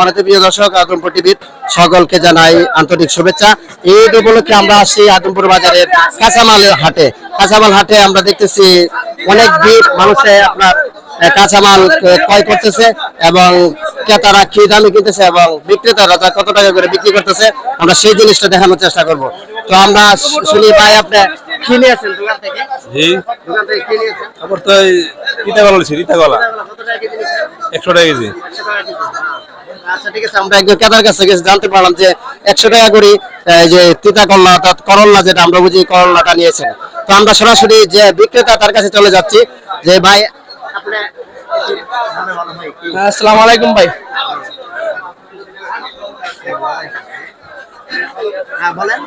সম্মানিত প্রিয় দর্শক আদমপুর টিভির সকলকে জানাই আন্তরিক শুভেচ্ছা। ঈদ উপলক্ষে আমরা আসছি আদমপুর বাজারের কাঁচামাল হাটে। কাঁচামাল হাটে আমরা দেখতেছি অনেক ভিড় মানুষে আপনার কাঁচামাল ক্রয় করতেছে এবং ক্রেতারা কি দামে কিনতেছে এবং বিক্রেতারা তা কত টাকা করে বিক্রি করতেছে আমরা সেই জিনিসটা দেখানোর চেষ্টা করব। তো আমরা শুনি ভাই আপনি কি নিয়েছেন দোকান থেকে? জি। দোকান থেকে কি নিয়েছেন তারপর তো ইটা গলা লইছি ইটা গলা কত টাকা কেজি নিয়েছেন একশো টাকা কেজি। আচ্ছা ঠিক আছে আমরা একজন ক্রেতার কাছে গেছে জানতে পারলাম যে একশো টাকা করে যে তিতা করলা অর্থাৎ করল্লা যেটা আমরা বুঝি করল্লাটা নিয়েছেন। তো আমরা সরাসরি যে বিক্রেতা তার কাছে চলে যাচ্ছি। যে ভাই আপনি আসসালামু আলাইকুম ভাই। হ্যাঁ বলেন।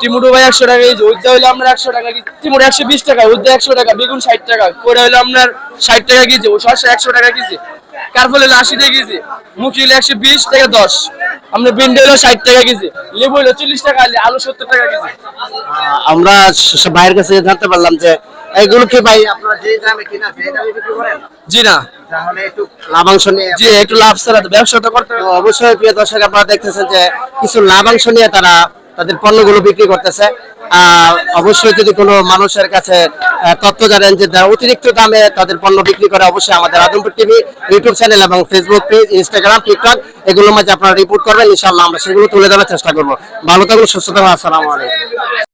টিমুটো ভাই একশো টাকা কেজি উদ্যা হইল আপনার একশো টাকা কেজি। টিমুটো একশো বিশ টাকা উদ্যা একশো টাকা বেগুন ষাট টাকা করে হইল আপনার ষাট টাকা কেজি ও শসা একশো টাকা কেজি। হইল আশি টাকা কেজি মুখি একশো বিশ থেকে দশ। আপনার ভিন্ডি হইল ষাট টাকা কেজি। লেবু হইল চল্লিশ টাকা আলু সত্তর টাকা কেজি। আমরা ভাইয়ের কাছে জানতে পারলাম যে এইগুলো কি ভাই আপনারা যে দামে কিনা সেই দামে বিক্রি করেন? জি না। তাহলে একটু লাভাংশ নিয়ে জি একটু লাভ ছাড়া তো করতে অবশ্যই প্রিয় দর্শক আপনারা দেখতেছেন যে কিছু লাভাংশ নিয়ে তারা তাদের পণ্যগুলো বিক্রি করতেছে। অবশ্যই যদি কোনো মানুষের কাছে তথ্য জানেন যে অতিরিক্ত দামে তাদের পণ্য বিক্রি করে, অবশ্যই আমাদের আদমপুর টিভি, ইউটিউব চ্যানেল এবং ফেসবুক পেজ ইনস্টাগ্রাম টিকটক এগুলোর মাঝে আপনারা রিপোর্ট করবেন। ইনশাল্লাহ আমরা সেগুলো তুলে ধরার চেষ্টা করব। ভালো থাকুন, সুস্থ থাকুন, আসসালামু আলাইকুম।